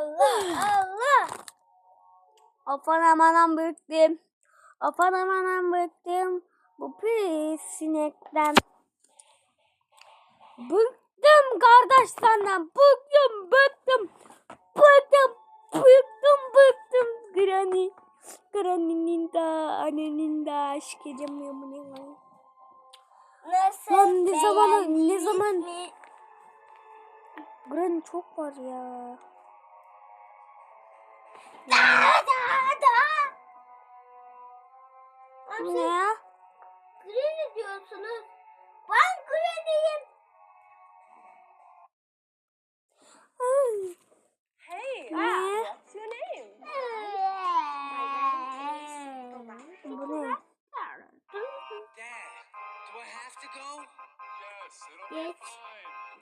Allah Allah. Of anam anam bıktım. Of anam anam bıktım. Bu pis sinekten. Bıktım kardeş senden. Bıktım bıktım. Bıktım bıktım bıktım. Granny. Granny'nin de annenin de aşk ya bu ne var? Nasıl Lan ne zaman- ne zaman-? Granny çok var ya. Daha daha daha. Bu Abi ne ya? Granny diyorsunuz. Ben Granny'yim. Ay, Hey, Ne? ah, what's your name? Bu ne? Dad, do I have to go? Yes, it'll fine.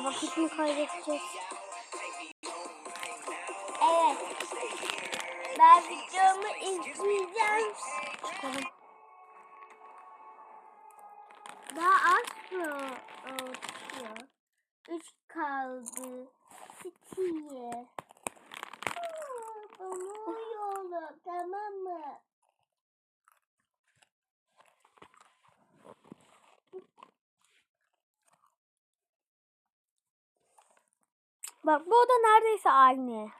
Ya vakitini kaybedeceğiz. Evet. Ben videomu izleyeceğim. Çıkalım. Bak bu oda neredeyse aynı.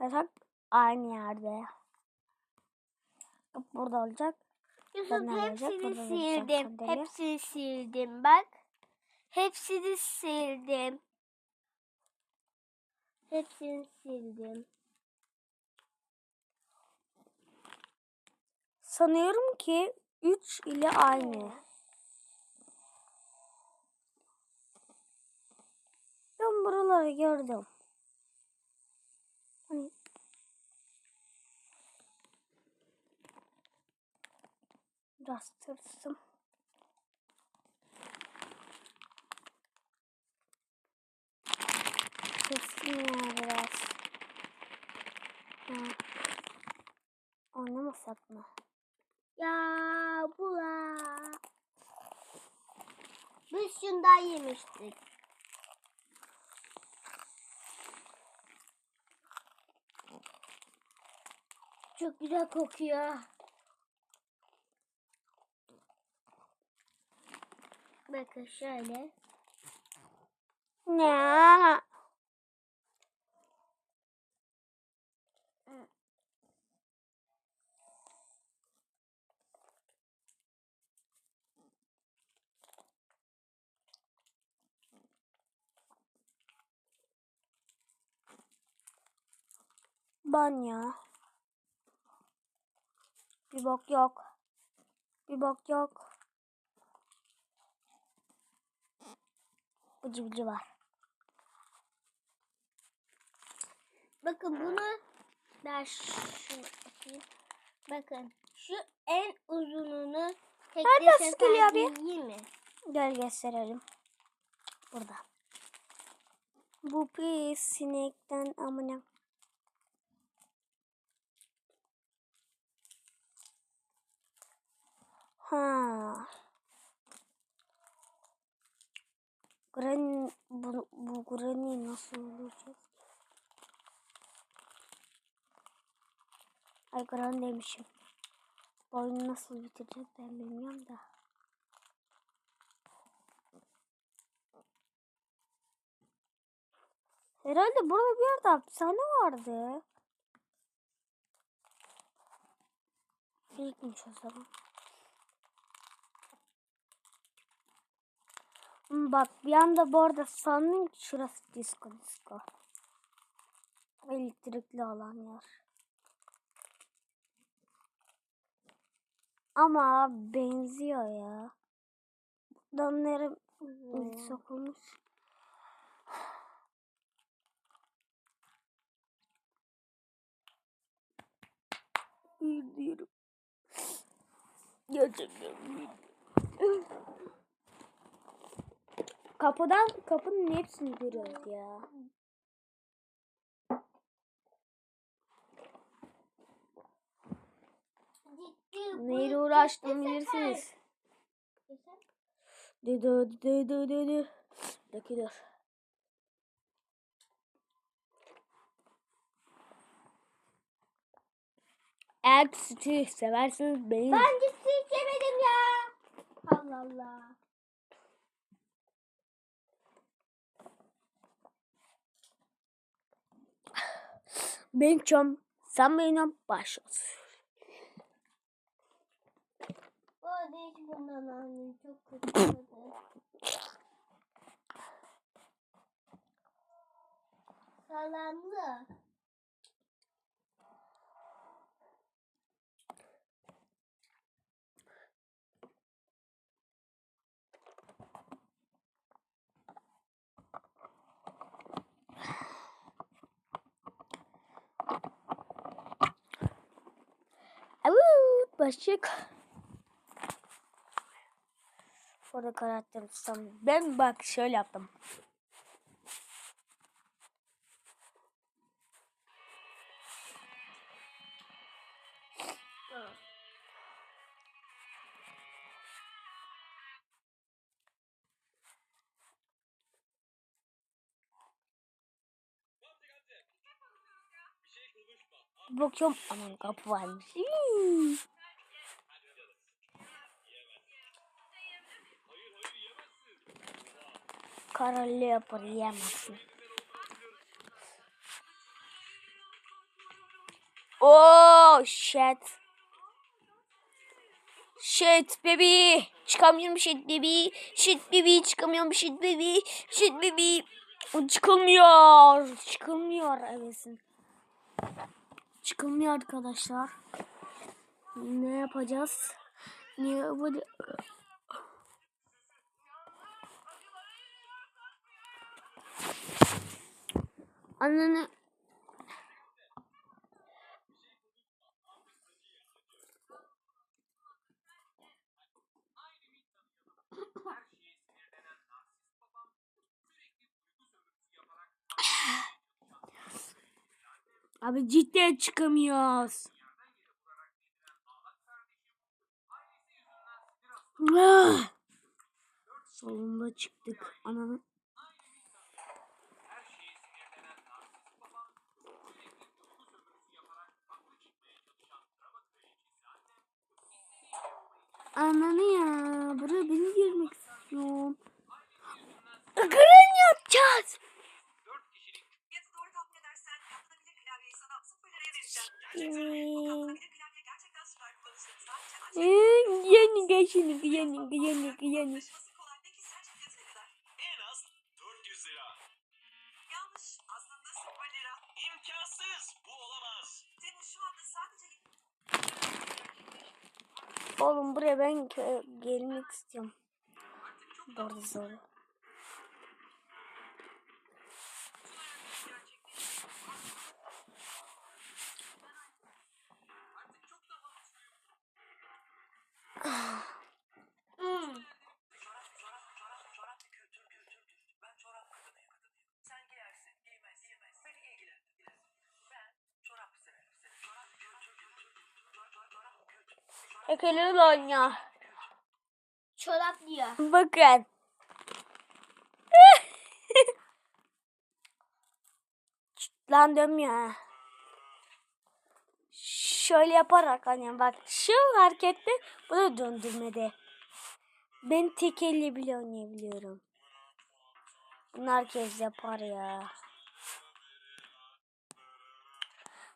Yatak aynı yerde. Burada olacak. Yusuf hepsini vereceğim sildim. Hepsini sildim bak. Hepsini sildim. Hepsini sildim. Sanıyorum ki 3 ile aynı. Ben buraları gördüm. Hani Biraz tırstım. Tırstım ya biraz. Oynamasak mı? Ya bula. Biz şundan yemiştik. Çok güzel kokuyor. Bakın şöyle. Ne? Banyo. Bir bok yok. Bir bok yok. Bıcı bıcı var. Bakın bunu ben şu bakayım. Bakın şu en uzununu tek Nerede sıkılıyor abi? mi? Gel gösterelim. Burada. Bu pis sinekten amına. Ha. Granny bu, bu Granny nasıl olacak? Ay Granny demişim. Bu oyunu nasıl bitireceğiz ben bilmiyorum da. Herhalde burada bir yerde hapishane vardı. Fake'miş o zaman. Bak bir anda bu arada sandım şurası disco disco. Elektrikli olan yer. Ama benziyor ya. Buradan nereye hmm. sokulmuş? Bilmiyorum. Gerçekten bilmiyorum. Kapıdan kapının hepsini görüyoruz ya. Neyle uğraştım bilirsiniz. dı dı. Dakika dur. Eğer sütü severseniz beğenin. Ben ciddi içemedim ya. Allah Allah. Ben çom. Sen benim başlıyorsun. Bu arada hiç bundan almayayım. Çok kötü oldu. Başlık. Orada karakter tutsam. Ben bak şöyle yaptım. Bakıyorum aman kapı varmış. Hii. Karalı yapar yiyemezsin. Oh shit. Shit baby. Çıkamıyorum shit baby. Shit baby çıkamıyorum shit baby. Shit baby. O Çıkılmıyor. Çıkılmıyor evesin. Çıkılmıyor arkadaşlar. Ne yapacağız? Ne yapacağız? Ananı Abi cidden çıkamıyoruz. Ah! Sonunda çıktık. Ananı. Ananı ya. Buraya ben girmek istiyorum. Gren yapacağız. Fiyatı doğru tahmin edersen yapılabilir Oğlum buraya ben gelmek istiyorum. Doğru zor. Ekeleriyle oynuyor. Çorap diyor. Bakın. Lan ya. Şöyle yaparak hani bak şu harekette bu da döndürmede. Ben tek elle bile oynayabiliyorum. Bunu herkes yapar ya.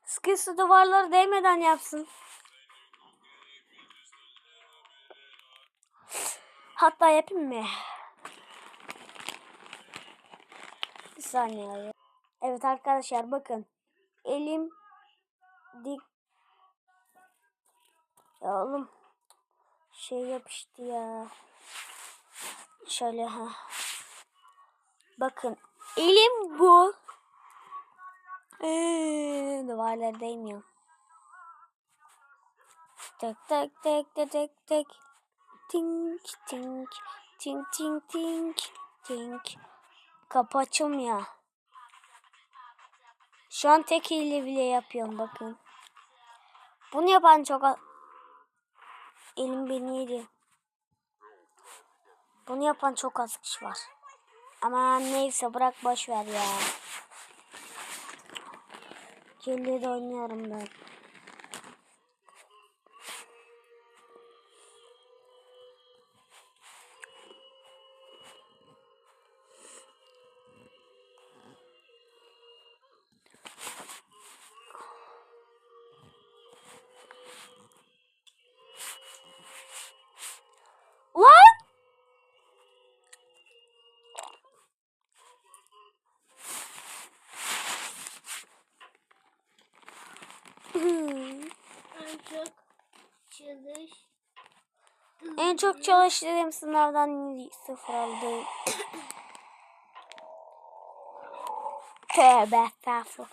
Sıkıysa duvarları değmeden yapsın. Hatta yapayım mı? Bir saniye. Evet arkadaşlar bakın. Elim dik. Ya oğlum. Şey yapıştı ya. Şöyle ha. Bakın. Elim bu. Ee, duvarlara değmiyor. tek tek tek tek tek tek. Tink tink tink tink tink tink. Kapı açılmıyor. Şu an tek ile bile yapıyorum bakın. Bunu yapan çok. Elim beni yedi. Bunu yapan çok az kişi var. Ama neyse bırak boş ver ya. Kirli oynuyorum ben. Çok çalıştığım sınavdan sıfır aldım. Tövbe estağfurullah.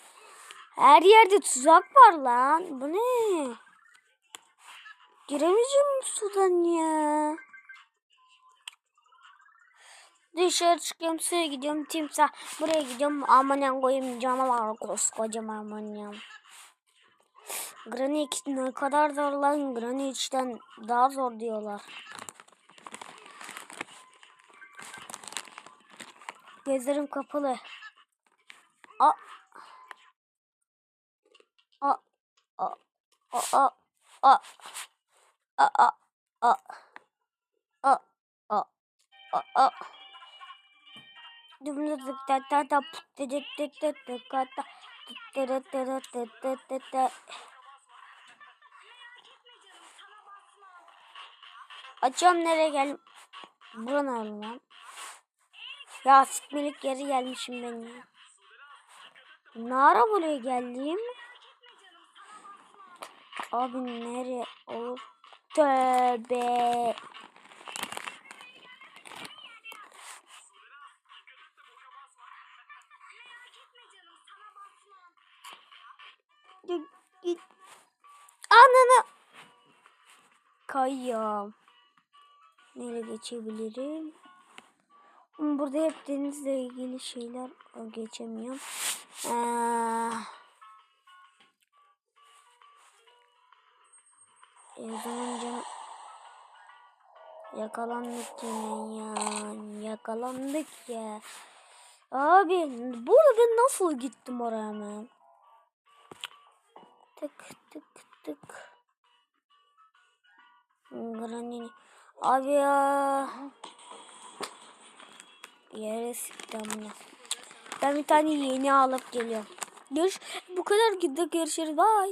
Her yerde tuzak var lan. Bu ne? Giremeyeceğim sudan ya? Dışarı çıkıyorum suya gidiyorum timsah. Buraya gidiyorum aman koyayım canavar koskocaman aman ya. Granny ne kadar zor lan Granny içten daha zor diyorlar. Gözlerim kapalı. A A A A A A A A A A A A A Dümdüzlük ta ta ta put te te te te te ka ta te Açıyorum nereye gel? Bura ne lan? Ya sikmelik yere gelmişim ben ya. Ne ara buraya geldim? Abi nereye olur? Tövbe. Ananı. Kayıyorum. Nereye geçebilirim? Burada hep denizle ilgili şeyler geçemiyorum. Ee, e, Yakalandık yine ya. Yakalandık ya. Abi burada nasıl gittim oraya hemen? Tık tık tık. Granny. Abi ya. Yere sıktım ya. Ben bir tane yeni alıp geliyorum. Görüş bu kadar gidip görüşürüz. Bye.